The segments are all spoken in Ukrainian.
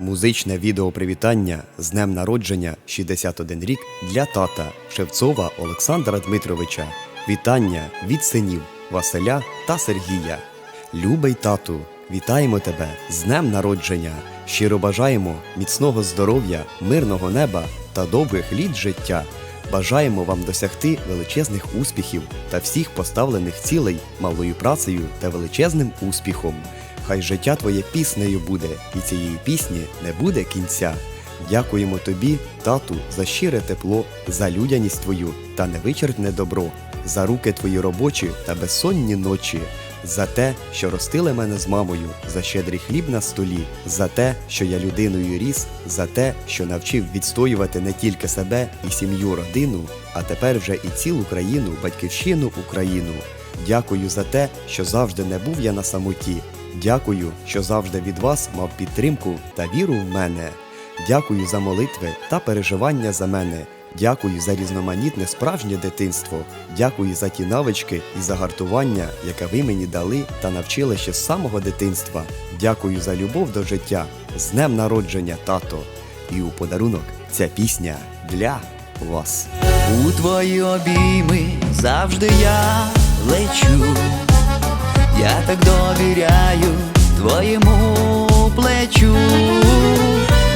Музичне відео привітання з днем народження 61 рік для тата Шевцова Олександра Дмитровича. Вітання від синів Василя та Сергія. Любий тату, вітаємо тебе з днем народження. Щиро бажаємо міцного здоров'я, мирного неба та довгих літ життя. Бажаємо вам досягти величезних успіхів та всіх поставлених цілей малою працею та величезним успіхом. Хай життя твоє піснею буде, і цієї пісні не буде кінця. Дякуємо тобі, тату, за щире тепло, за людяність твою та невичерпне добро, за руки твої робочі та безсонні ночі, за те, що ростили мене з мамою, за щедрий хліб на столі, за те, що я людиною ріс, за те, що навчив відстоювати не тільки себе і сім'ю, родину, а тепер вже і цілу країну, батьківщину Україну. Дякую за те, що завжди не був я на самоті. Дякую, що завжди від вас мав підтримку та віру в мене. Дякую за молитви та переживання за мене. Дякую за різноманітне справжнє дитинство. Дякую за ті навички і загартування, яке ви мені дали та навчили ще з самого дитинства. Дякую за любов до життя. З днем народження, тато. І у подарунок ця пісня для вас. У твої обійми завжди я лечу, я так довіряю твоєму плечу.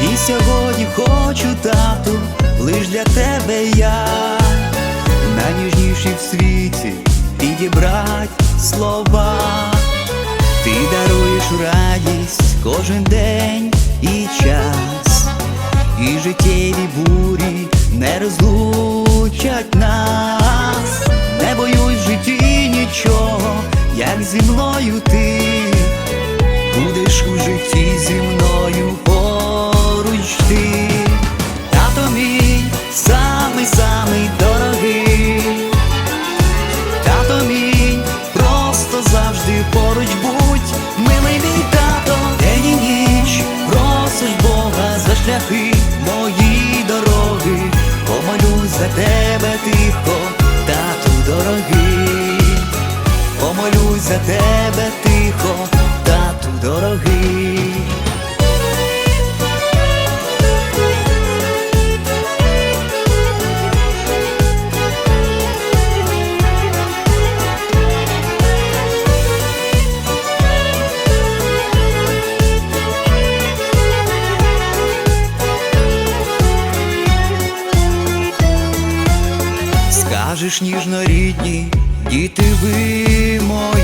І сьогодні хочу, тату, лиш для тебе я найніжніший в світі підібрать слова. Ти даруєш радість кожен день за тебе тихо, тату дорогий, помолюсь за тебе тихо, тату дорогий. Скажеш ніжно рідні, діти ви мої,